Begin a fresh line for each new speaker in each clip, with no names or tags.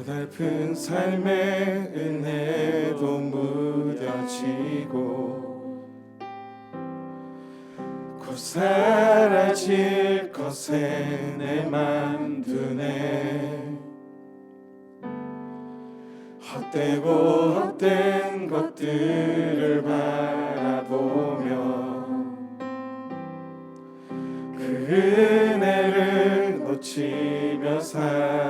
고달픈 삶의 은혜도 무뎌지고 곧 사라질 것에 내 맘 두네. 헛되고 헛된 것들을 바라보며 그 은혜를 놓치며 살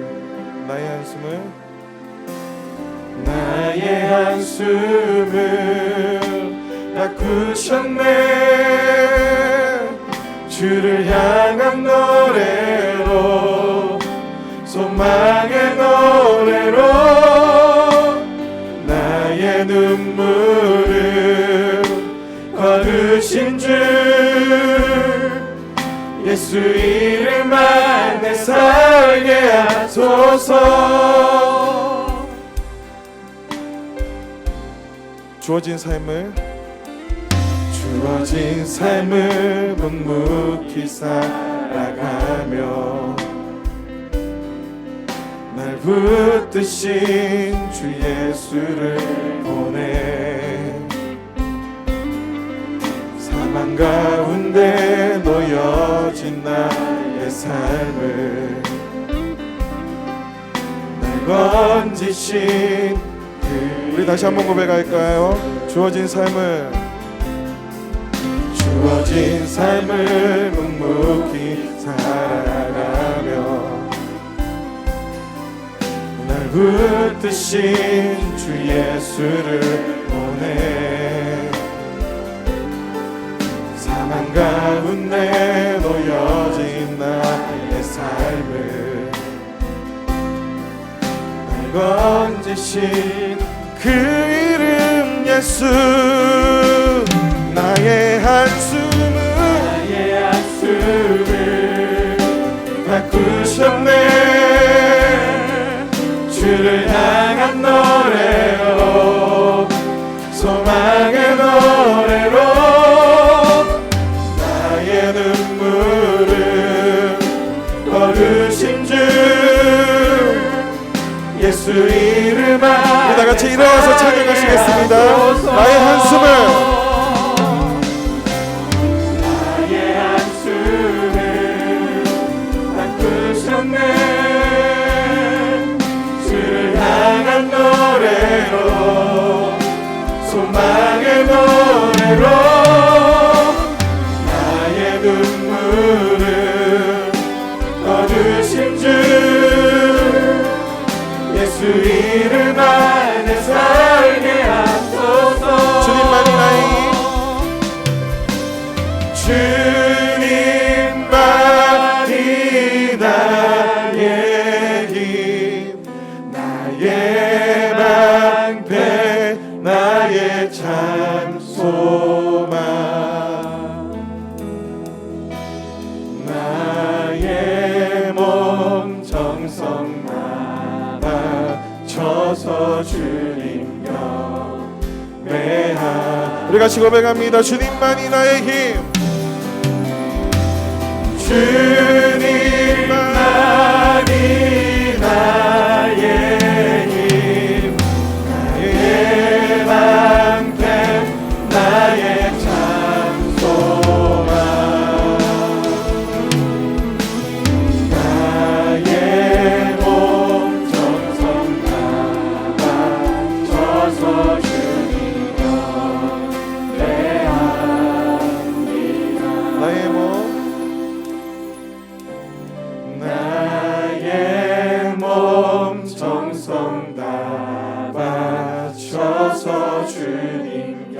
나의 한숨을. 나의 한숨을 바꾸셨네. 주를 향한 노래로 소망의 노래로 나의 눈물을 거두신 주 예수 이름 살게 하소서. 주어진 삶을 주어진 삶을 묵묵히 살아가며 날 붙드신 주 예수를 보내 사망 가운데 놓여진 나의 삶을 날 건지신 그
우리 다시 한번 고백할까요? 주어진 삶을
주어진 삶을 묵묵히 살아가며 날 붙드신 주 예수를 건지신 그 이름 예수 나의 한숨을 나의 한숨을 바꾸셨네. 주를 향한 노래로 소망의 노래 예수 이름
우리 다 같이 일어나서 찬양하시겠습니다. 나의 한숨을.
노래로 소망의 노래로 참 소망 나의 몸 정성 나 바쳐서 주님 경배하
우리 같이 고백합니다. 주님만이 나의 힘.
주 주님께